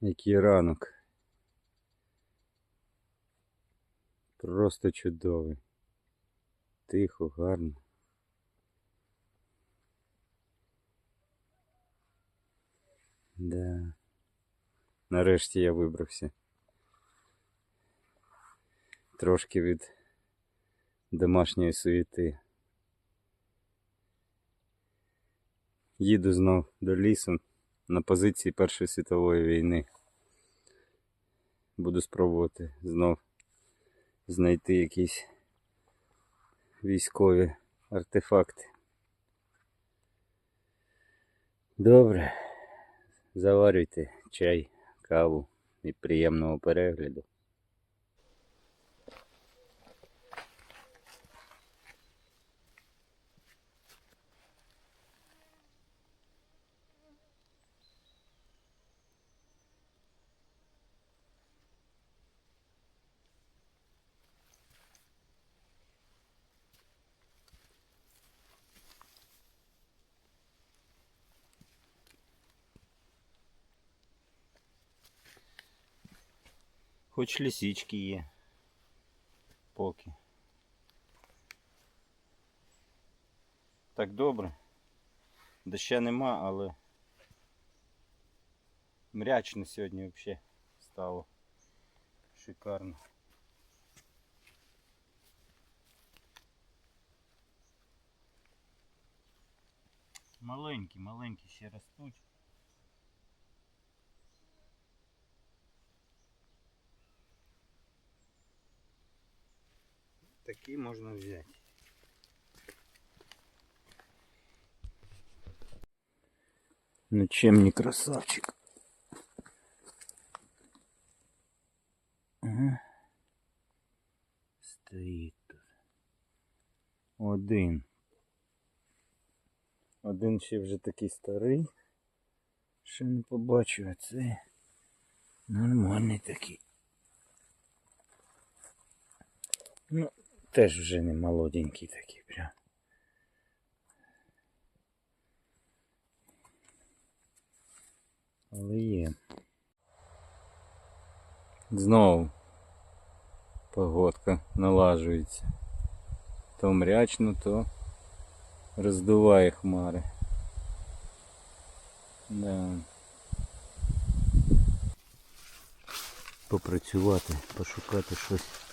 Який ранок. Просто чудовий. Тихо, гарно. Да. Нарешті я вибрався. Трошки від домашньої суєти. Їду знов до лісу на позиції Першої світової війни. Буду спробувати знов знайти якісь військові артефакти. Добре. Заварюйте чай, каву і приємного перегляду. Хоч лісічки є. Поки. Так добре. Доща нема, але мрячно сьогодні взагалі стало. Шикарно. Маленькі, маленькі ще ростуть. Такі можна взяти. Ну чем не красавчик? Ага. Стоїть тут. Один. Один ще вже такий старий. Ще не побачу, а це нормальний такий. Ну, теж вже не молоденький такий прям. Але є. Знову погодка налажується. То мрячно, то роздуває хмари. Да. Попрацювати, пошукати щось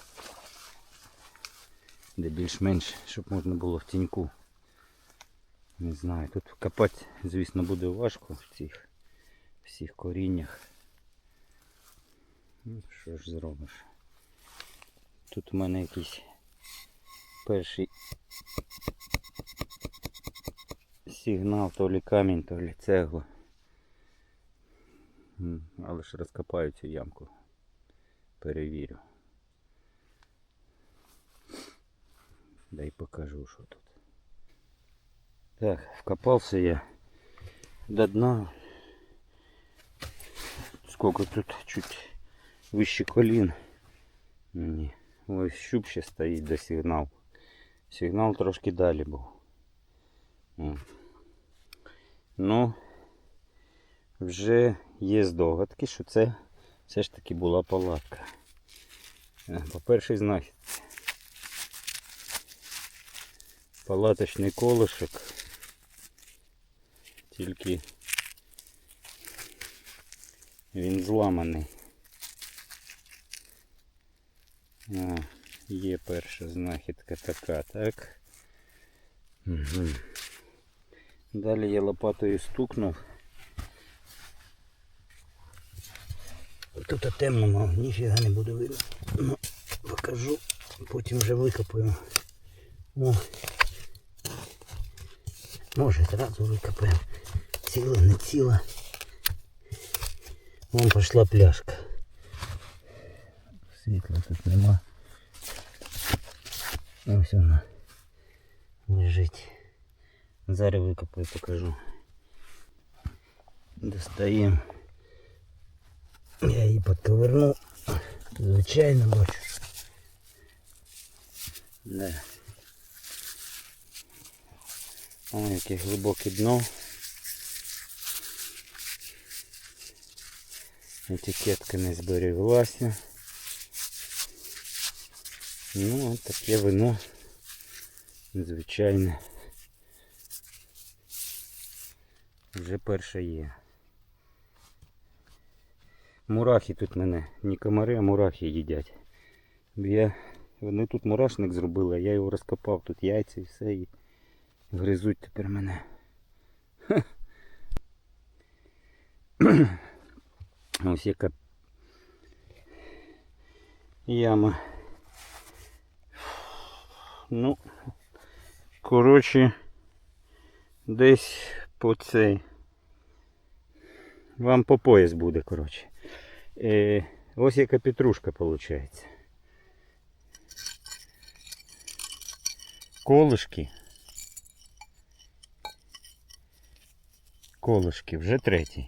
де більш-менш, щоб можна було в тіньку. Не знаю, тут копати, звісно, буде важко в цих всіх коріннях. Ну, що ж зробиш? Тут у мене якийсь перший сигнал, то лі камінь, то лі цегла. Але ж розкопаю цю ямку. Перевірю. Да и покажу, что тут. Так, вкопался я до дна. Сколько тут чуть выше колін. Ні. Ось щуп ще стоїть до сигнал. Сигнал трошки далі був. Ну, вже є здогадки, що це все ж таки була палатка. Е, По першій знахідці. Палаточний колишок. Тільки він зламаний. А, є перша знахідка така, так. Угу. Далі я лопатою стукнув. Тут темно, мав, ніфіга не буде видно. Ну, покажу, потім вже викопаю. О, Може зразу викопаємо. Ціла, не ціла. Вон пішла пляшка. Світла тут нема. Ось вона лежить. Зараз викопаю, покажу. Достаємо. Я її підковернув. Звичайно бачу. Да. О, яке глибоке дно. Етикетка не зберіглася. Ну, от таке вино. Звичайне. Вже перше є. Мурахи тут мене. Не комари, а мурахи їдять. Я... Вони тут мурашник зробили, а я його розкопав, тут яйця і все гризуть тепер мене. Ось яка яма. Ну, коротше, десь по цей. Вам по пояс буде, коротше. Е, ось яка петрушка виходить. Колишки. Колишки, вже третій.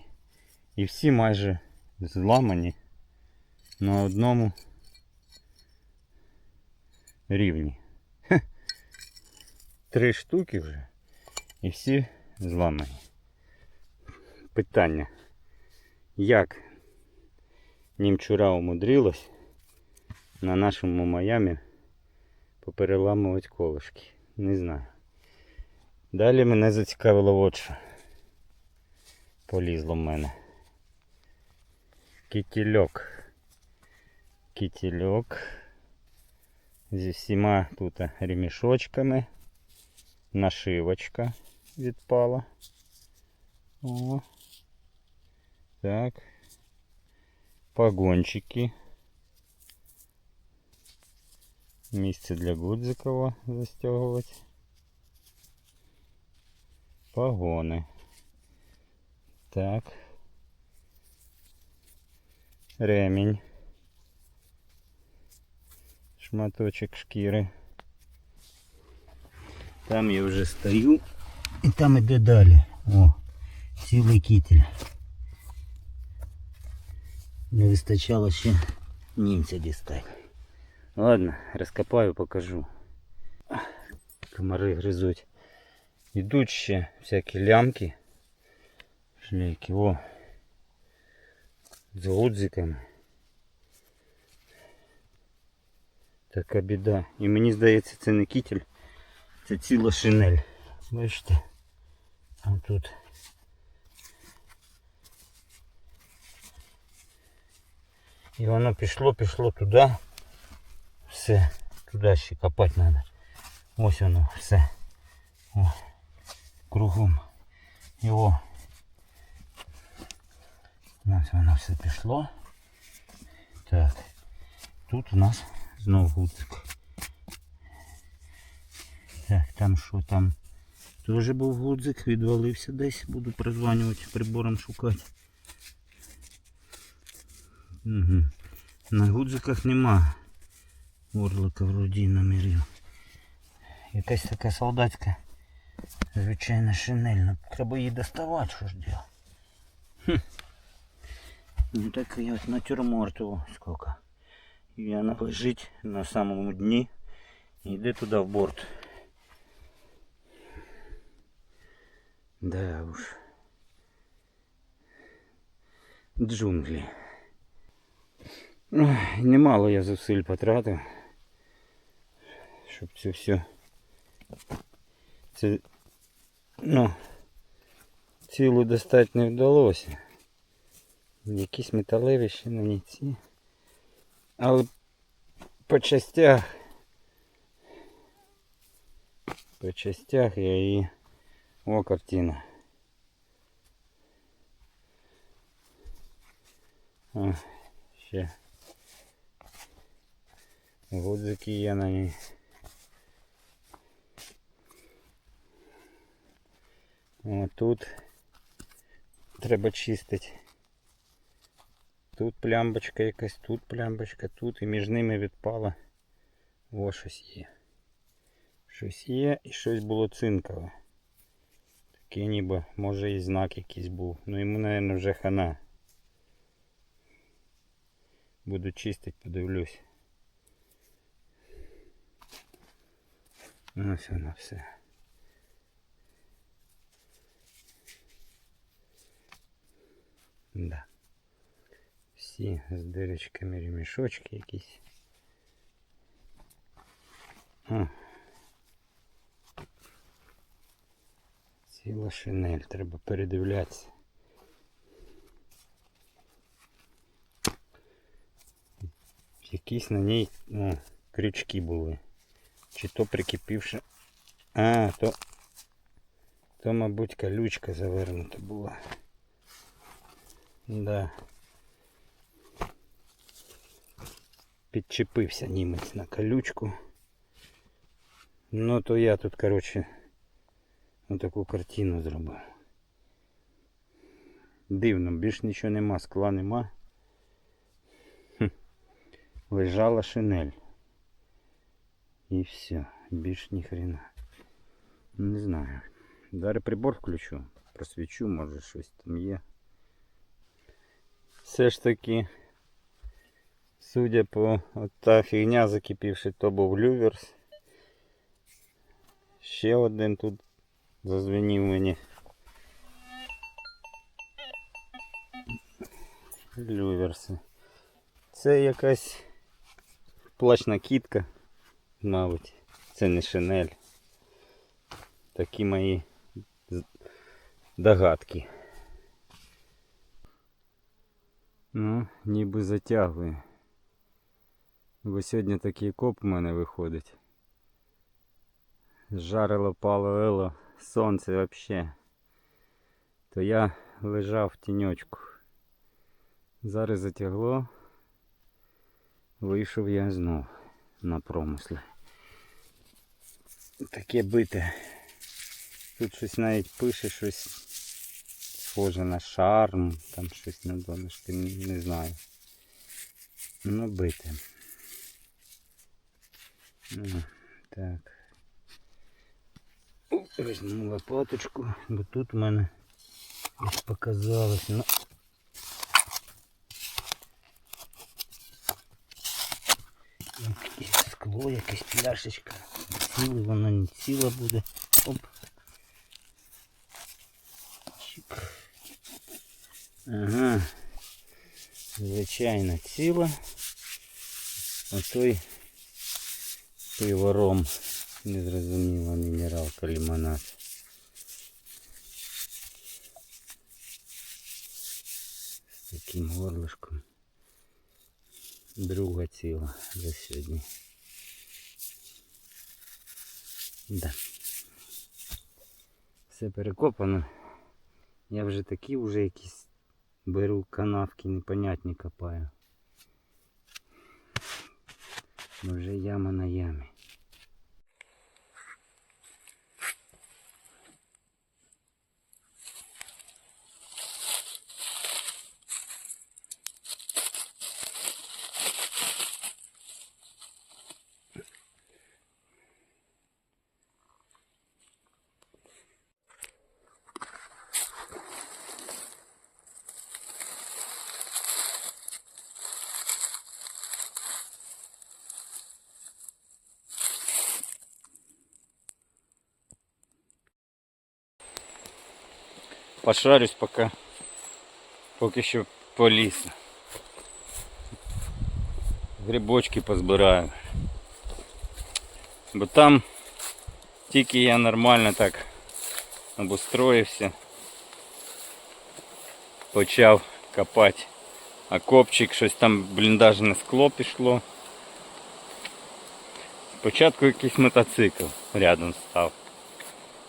І всі майже зламані на одному рівні. Хе. Три штуки вже і всі зламані. Питання. Як німчура умудрилась на нашому Майамі попереламувати колишки? Не знаю. Далі мене зацікавило от що. Полізло в мене. Кітільок. Кітільок. Зі всіма тут ремішочками. Нашивочка відпала. О. Так. Погончики. Місце для гудзикова застягувати. Погони. Так. Ремінь. Шматочок шкіри. Там я вже стою. І там іде далі. О, цілий кітель. Не вистачало ще німця дістати. Ладно, розкопаю, покажу. Комари гризуть. Ідуть ще всякі лямки. Шлейки, о. З гудзиками. Така біда. І мені здається це не кітель, це ціла шинель. Бачите? А тут. І воно пішло, пішло туди. Все, туди ще копати треба. Ось воно, все. О, кругом. Його. Ось воно все пішло. Так. Тут у нас знов гудзик. Так, там що там? Теж був гудзик, відвалився десь. Буду прозванювати прибором шукати. Угу. На гудзиках нема орлика вроді номерів. Якась така солдатська звичайна шинель. Ну, треба її доставати, що ж діло. Хм. Ну так і от натюрморт о, сколько. І вона лежить на самому дні і йде туди в борт. Да уж. Джунглі. Ой, Немало я зусиль потратив, щоб це все. Це, ну, цілу достати не вдалося. Якісь металеві ще на ці. Але по частях. По частях я її... О, картина. О, ще. Гудзики є на ній. О, тут треба чистити. Тут плямбочка якась, тут плямбочка, тут і між ними відпала. О, щось є. Щось є і щось було цинкове. Таке ніби, може і знак якийсь був. Ну йому, мабуть, вже хана. Буду чистити, подивлюсь. Ось воно все. Да. Ці з дирочками ремішочки якісь. А. Ціла шинель, треба передивлятися. Якісь на ній ну, крючки були. Чи то прикипівши. А, то. То, мабуть, колючка завернута була. Да. Підчепився німець на колючку. Ну то я тут, коротше, таку картину зробив. Дивно, більш нічого нема, скла нема. Хм. Лежала шинель. І все, більш ні хрена. Не знаю. Зараз прибор включу, просвічу, може щось там є. Все ж таки, судя по от та фігня закипівши, то був люверс. Ще один тут зазвенів мені. Люверси. Це якась плачна кітка, мабуть. Це не шинель. Такі мої догадки. Ну, ніби затягує. Бо сьогодні такий коп у мене виходить. Жарило, пало, ело, сонце вообще. То я лежав в тіньочку. Зараз затягло. Вийшов я знов на промисли. Таке бите. Тут щось навіть пише щось схоже на шарм, там щось на донышки, не знаю. Ну бите. Ну, так. Візьму лопаточку, бо тут в мене ось показалось. Ну. Скло, якась пляшечка. Ціле вона не ціла буде. Оп. Чик. Ага. Звичайно ціла. Отой пивором. Незрозуміло мінералка лимонад. З таким горлышком. Друга ціла за сьогодні. Да. Все перекопано. Я вже такі вже якісь беру канавки непонятні копаю. Вже яма на ямі. Пошарюсь пока. Поки що по лісу. Грибочки позбираю. Бо там тільки я нормально так обустроївся. Почав копати окопчик, щось там бліндажне скло пішло. Спочатку якийсь мотоцикл рядом став.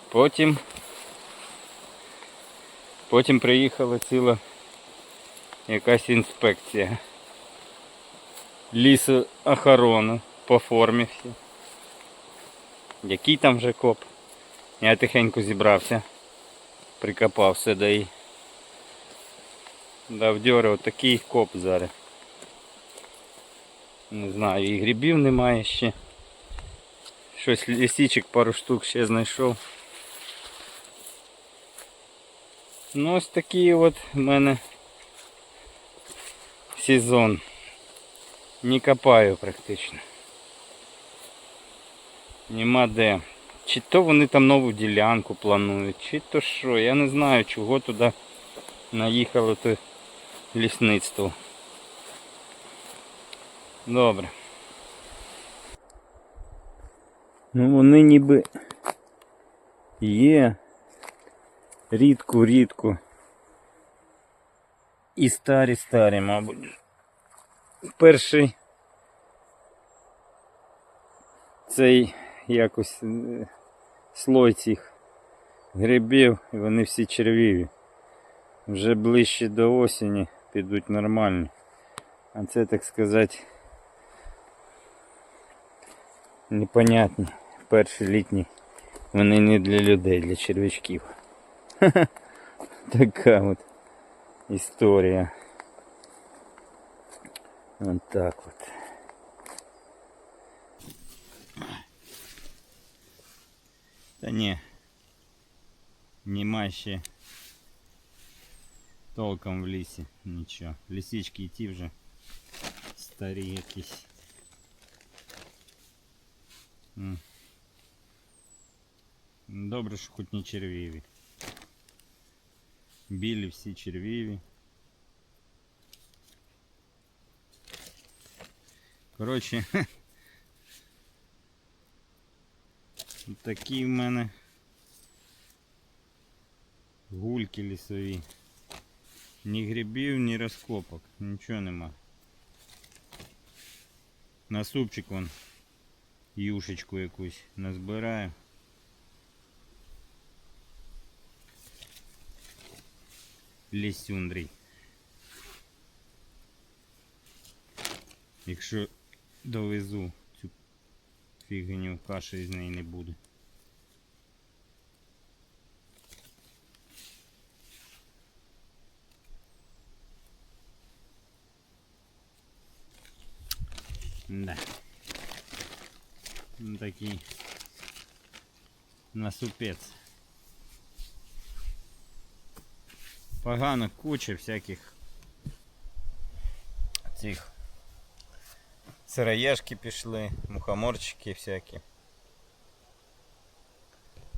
Потім Потім приїхала ціла якась інспекція. Лісоохорони по формі всі. Який там вже коп? Я тихенько зібрався, прикопався да і дав дьори отакий коп зараз. Не знаю, і грибів немає ще. Щось лісічок пару штук ще знайшов. Ну ось такий от в мене сезон. Не копаю практично. Нема де. Чи то вони там нову ділянку планують, чи то що. Я не знаю чого туди наїхало то лісництво. Добре. Ну вони ніби є рідко. І старі, старі, мабуть. Перший цей якось е, слой цих грибів, і вони всі червиві. Вже ближче до осені підуть нормальні. А це, так сказати, непонятні. Перші літні. Вони не для людей, для червячків. Така от історія. От так от. Та ні. Нема ще толком в лісі. Нічого. В лісічки йти вже старі якісь. М. Добре, що хоч не червиві. Білі всі червиві. Коротше, такі в мене гульки лісові. Ні грибів, ні розкопок, нічого нема. На супчик вон юшечку якусь назбираю. Лісюндрій. Якщо довезу цю фігню, каші з неї не буде. Да. Ну, такий насупець. Погано куча всяких цих сироежки пішли, мухоморчики всякі.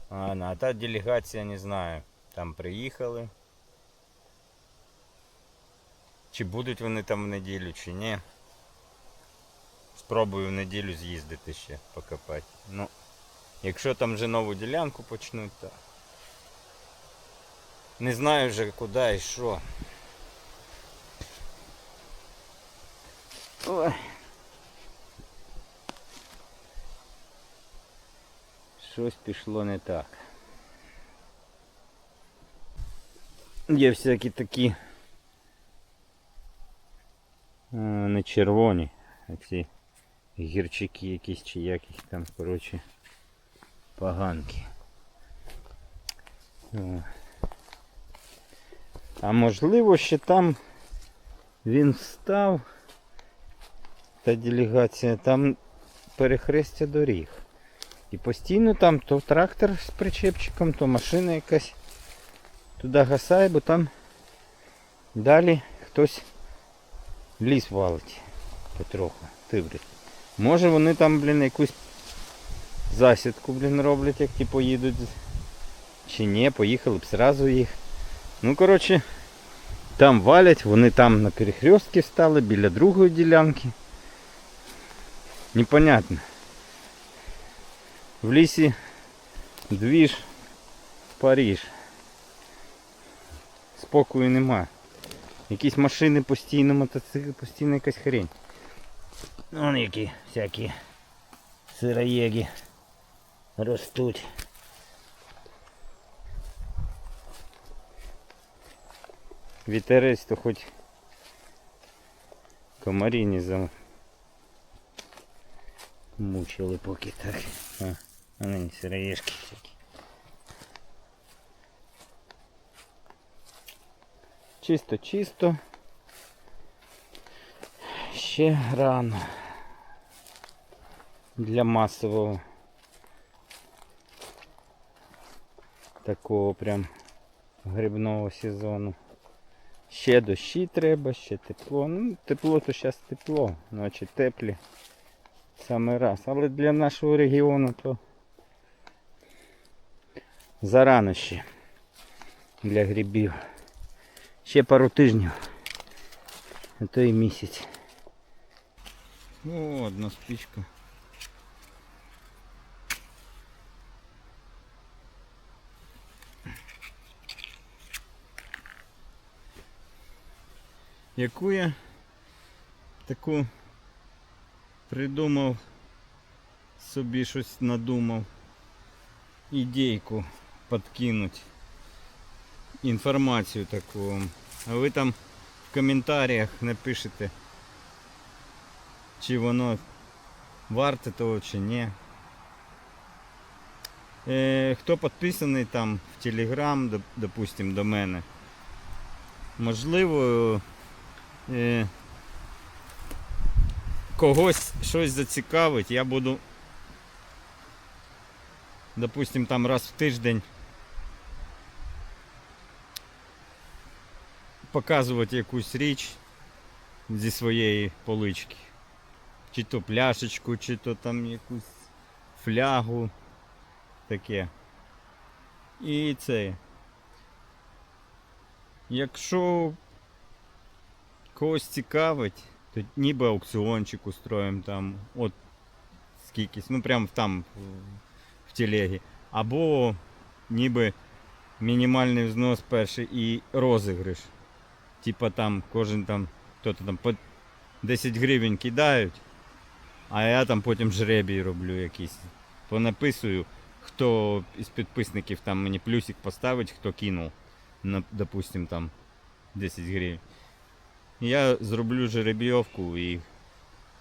А, а та делегація не знаю. Там приїхали. Чи будуть вони там в неділю, чи ні. Спробую в неділю з'їздити ще покопати. Ну, якщо там вже нову ділянку почнуть, то не знаю вже куди і що. Ой. Щось пішло не так. Є всякі такі е, не червоні, а ці гірчики якісь чи як їх там, коротше, поганки. О. А можливо ще там він встав, та делегація, там перехрестя доріг. І постійно там то трактор з причепчиком, то машина якась туди гасає, бо там далі хтось ліс валить потроху, тибрить. Може вони там, блін, якусь засідку, блін, роблять, як ті поїдуть. Чи ні, поїхали б зразу їх. Ну, коротше, там валять, вони там на перехрестки стали, біля другої ділянки. Непонятно. В лісі двіж Паріж. Спокою нема. Якісь машини постійно, мотоцикли, постійно якась хрень. Вон які всякі сироєги ростуть. Вітерець то хоч комарі не замучили поки так. А, а нині сироєшки всякі. Чисто, чисто. Ще рано. Для масового такого прям грибного сезону. Ще дощі треба, ще тепло. Ну, тепло то зараз тепло, ночі теплі. Саме раз. Але для нашого регіону то зарано ще для грибів. Ще пару тижнів, а то і місяць. О, одна спичка. Яку я таку придумав собі щось надумав. Ідейку подкинуть. Інформацію таку. А ви там в коментарях напишете, чи воно варте того чи ні. Е, хто підписаний там в доп- допустим, до мене. Можливо, е, когось щось зацікавить, я буду, допустим, там раз в тиждень показувати якусь річ зі своєї полички. Чи то пляшечку, чи то там якусь флягу таке. І це. Якщо когось цікавить, то ніби аукціончик устроїмо там от скількись, ну прям там в- телегі. Або ніби мінімальний взнос перший і розіграш. Типа там кожен там хто-то там по 10 гривень кидають, а я там потім жребій роблю якийсь. Понаписую, хто із підписників там мені плюсик поставить, хто кинув, допустим, там 10 гривень. Я зроблю жеребйовку і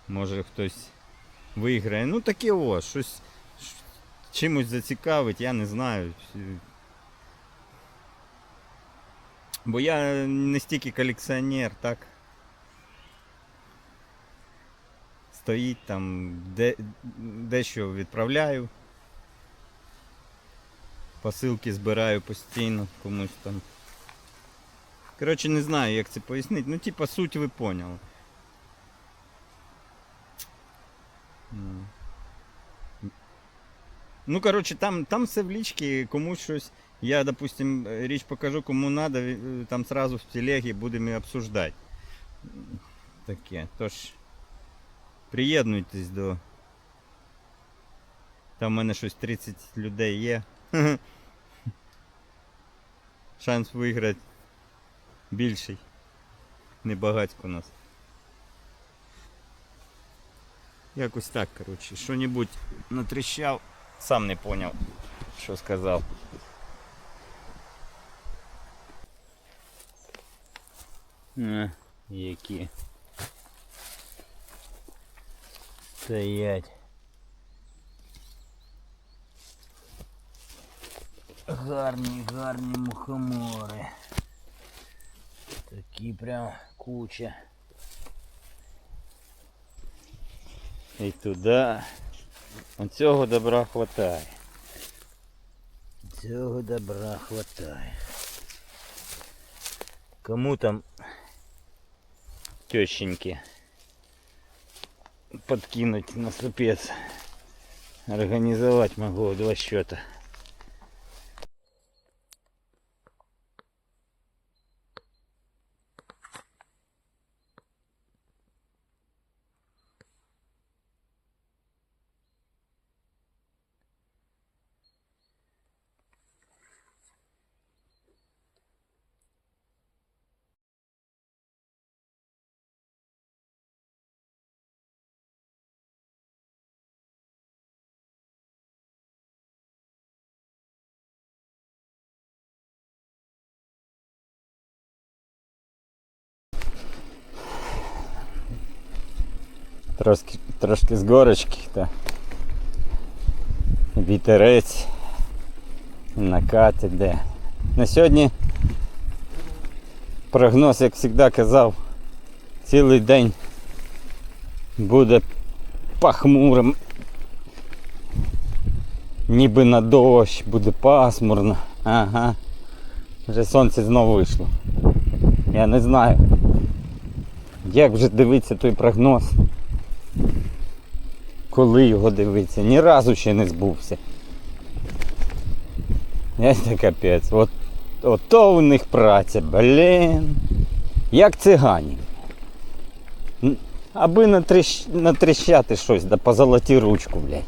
може хтось виграє. Ну таке о, щось чимось зацікавить, я не знаю. Бо я не стільки колекціонер, так. Стоїть там, де, дещо відправляю. Посилки збираю постійно комусь там. Коротше, не знаю, як це пояснити. Ну, типа суть ви поняли. Ну. Коротше, там, там все в лічці, комусь щось. Я, допустим, річ покажу, кому надо, э, там сразу в телегі будемо обсуждати. Таке. Тож, приєднуйтесь до. Там в мене щось 30 людей є. Шанс виграти більший. Не багатько нас. Якось так, коротше. Що-небудь натріщав, сам не поняв, що сказав. На, які. Стоять. Гарні, гарні мухомори. Такі прям куча. І туди. Оцього добра хватає. Цього добра хватає. Кому там тещеньки подкинуть на супец. Организовать могу в два счета. Трошки, трошки з горочки, та вітерець накат іде. На сьогодні прогноз, як завжди казав, цілий день буде пахмурим. Ніби на дощ, буде пасмурно. Ага. Вже сонце знову вийшло. Я не знаю. Як вже дивитися той прогноз? Коли його дивитися? Ні разу ще не збувся. Це капець. От, ото у них праця, блін. Як цигані. Аби натріщ... натріщати щось, да позолоти ручку, блядь.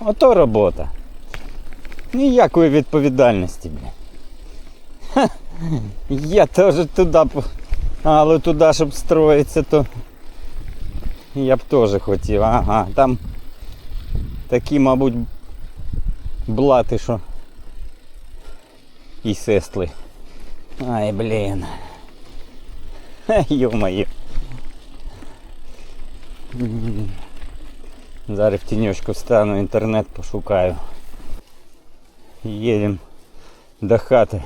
Ото робота. Ніякої відповідальності, блядь. Ха. Я теж туди, але туди, щоб строїтися, то я б теж хотів. Ага, там такі, мабуть, блати, що і сестли. Ай, блін. Ха, Ё-моё. М. Зараз в тіньочку встану, інтернет пошукаю. Їдемо до хати.